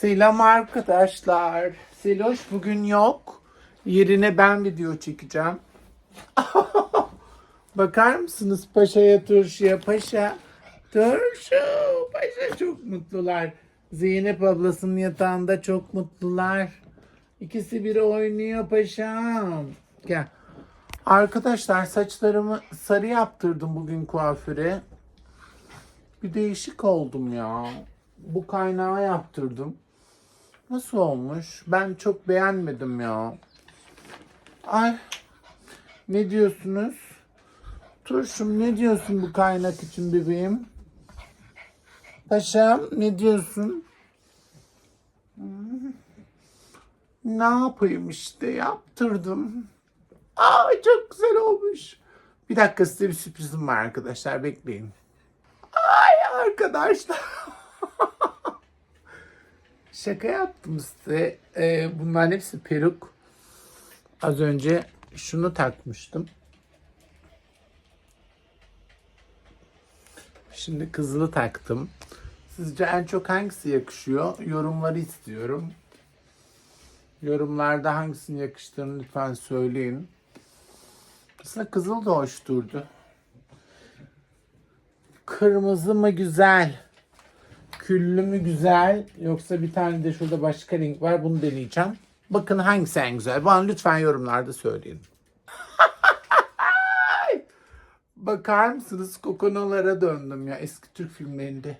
Selam arkadaşlar. Seloş bugün yok. Yerine ben video çekeceğim. Bakar mısınız paşaya turşuya paşa? Turşu paşa çok mutlular. Zeynep ablasının yatağında çok mutlular. İkisi biri oynuyor paşam. Gel. Arkadaşlar saçlarımı sarı yaptırdım bugün kuaföre. Bir değişik oldum ya. Bu kaynağı yaptırdım. Nasıl olmuş? Ben çok beğenmedim ya. Ay. Ne diyorsunuz? Turşum ne diyorsun bu kaynak için bebeğim? Paşam ne diyorsun? Hmm. Ne yapayım işte yaptırdım. Aa çok güzel olmuş. Bir dakika size bir sürprizim var arkadaşlar bekleyin. Ay arkadaşlar. Şaka yaptım size. Ee, bunların hepsi peruk. Az önce şunu takmıştım. Şimdi kızılı taktım. Sizce en çok hangisi yakışıyor? Yorumları istiyorum. Yorumlarda hangisinin yakıştığını lütfen söyleyin. Aslında kızıl da hoş durdu. Kırmızı mı güzel? Küllü mü güzel? Yoksa bir tane de şurada başka renk var. Bunu deneyeceğim. Bakın hangisi en güzel? Bana lütfen yorumlarda söyleyin. Bakar mısınız? Kokonalara döndüm ya eski Türk filmlerinde.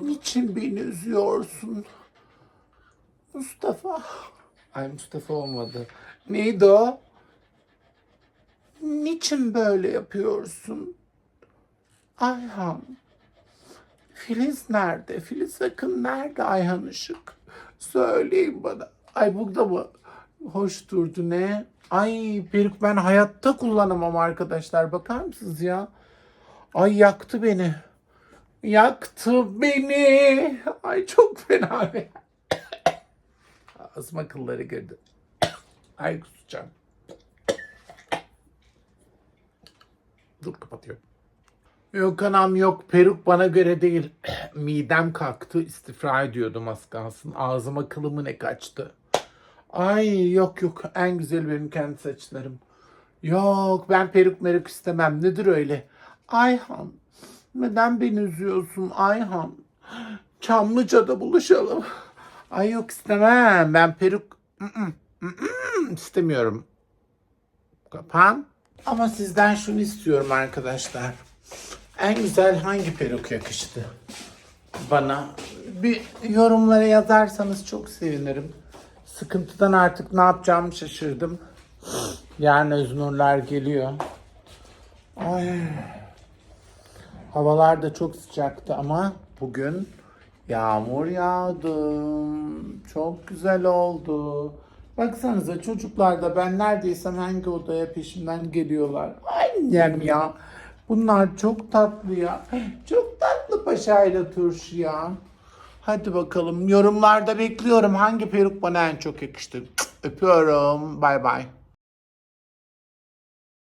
Niçin beni üzüyorsun? Mustafa. Ay Mustafa olmadı. Neydi o? Niçin böyle yapıyorsun? Ayhan. Filiz nerede? Filiz Akın nerede Ayhan Işık? Söyleyin bana. Ay burada mı? Hoş durdu ne? Ay peruk ben hayatta kullanamam arkadaşlar. Bakar mısınız ya? Ay yaktı beni. Yaktı beni. Ay çok fena. Ağzıma kılları girdi. Ay kusacağım. Dur kapatıyorum. Yok anam yok peruk bana göre değil. Midem kalktı istifra ediyordum az kalsın. Ağzıma kılımı ne kaçtı. Ay yok yok en güzel benim kendi saçlarım. Yok ben peruk meruk istemem nedir öyle. Ayhan neden beni üzüyorsun Ayhan? Çamlıca'da buluşalım. Ay yok istemem ben peruk Mm-mm, mm-mm, istemiyorum. Kapan. Ama sizden şunu istiyorum arkadaşlar. En güzel hangi peruk yakıştı bana? Bir yorumlara yazarsanız çok sevinirim. Sıkıntıdan artık ne yapacağımı şaşırdım. Yarın Öznurlar geliyor. Ay. Havalar da çok sıcaktı ama bugün yağmur yağdı. Çok güzel oldu. Baksanıza çocuklar da ben neredeysem hangi odaya peşimden geliyorlar. Annem ya. Bunlar çok tatlı ya. Çok tatlı paşayla turşu ya. Hadi bakalım yorumlarda bekliyorum hangi peruk bana en çok yakıştı. Öpüyorum. Bay bay.